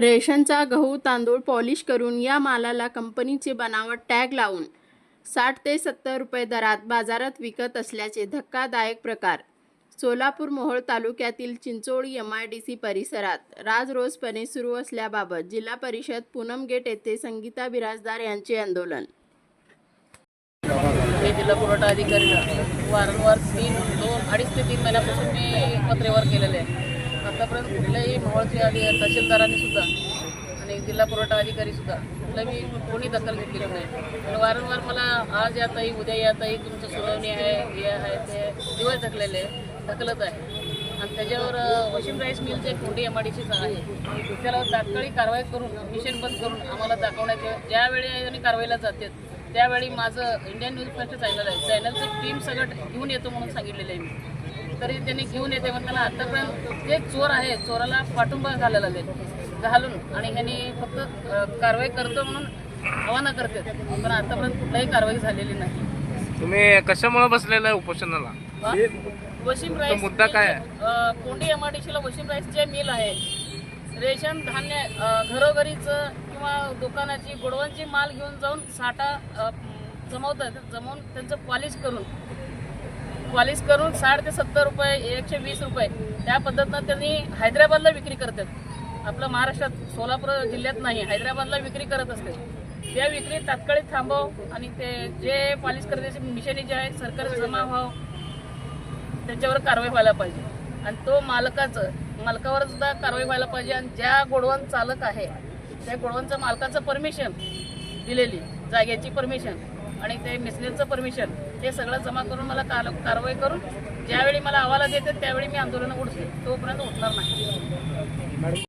रेशनचा गहू तांदूळ पॉलिश करून या मालाला कंपनीचे बनावट टॅग लावून साठ ते सत्तर रुपये दरात बाजारात विकत असल्याचे धक्कादायक प्रकार. सोलापूर मोहोळ तालुक्यातील Chincholi M I D C परिसरात राजरोसपणे सुरू असल्याबाबत जिल्हा परिषद पूनम गेट येथे संगीता बिराजदार यांचे आंदोलन. मी जिल्हा पुरवठा अधिकारी वारंवार तीन दोन अडीच ते तीन महिन्यापासून मी पत्रेवर केलेले आहे. आतापर्यंत कुठल्याही मोहोळचे आधी तहसीलदारांनी सुद्धा आणि जिल्हा पुरवठा अधिकारी सुद्धा कुठलाही मी कोणी दखल घेतलेली नाही. आणि वारंवार मला आज या ताई उद्या या ताई तुमचं सुनावणी आहे हे आहे ते दिवस ढकलेले ढकलत आहे. आणि त्याच्यावर वॉशिंग वशिम राईस मिल जे कोंडी एम आहे. त्याला तात्काळी कारवाई करून मिशन बंद करून आम्हाला दाखवण्यात ज्यावेळी आणि कारवाईला जाते त्यावेळी माझं इंडियन न्यूज फर्स्ट चॅनल आहे. चॅनलचं टीम सगळं घेऊन येतो म्हणून सांगितलेलं आहे मी. तरी त्यांनी घेऊन येते म्हणताना आतापर्यंत जे चोर आहे चोराला पाठिंबा घालायला लागले घालून आणि ह्यांनी फक्त कारवाई करतो म्हणून आव्हानं करते पण आतापर्यंत कुठलाही कारवाई झालेली नाही तुम्ही कशामुळे बसलेला आहे उपोषणाला हा? वशिम राईस मुद्दा काय आहे? कोंडी एम आय डी सीला वशिम राईस जे मिल आहे रेशन धान्य घरोघरीचं किंवा दुकानाची गोडवांची माल घेऊन जाऊन साठा जमवतात जमवून त्यांचं पॉलिश करून पॉलिश करून साठ ते सत्तर रुपये एकशे वीस रुपये त्या पद्धतीनं त्यांनी हैदराबादला विक्री करतात. आपलं महाराष्ट्रात सोलापूर जिल्ह्यात नाही हैदराबादला विक्री करत असते. त्या विक्री तात्काळिक थांबव आणि ते जे पॉलिश करण्याची मिशनी जे आहे सरकारी जमा व्हावं त्याच्यावर कारवाई व्हायला पाहिजे. आणि तो मालकाचं मालकावर सुद्धा कारवाई व्हायला पाहिजे. आणि ज्या गोडवण चालक आहे त्या गोडवणचं मालकाचं परमिशन दिलेली जागेची परमिशन आणि ते मिसनेचं परमिशन हे सगळं जमा करून मला काल कारवाई करून ज्यावेळी मला अहवाला देते त्यावेळी मी आंदोलन उडते तोपर्यंत उठणार नाही.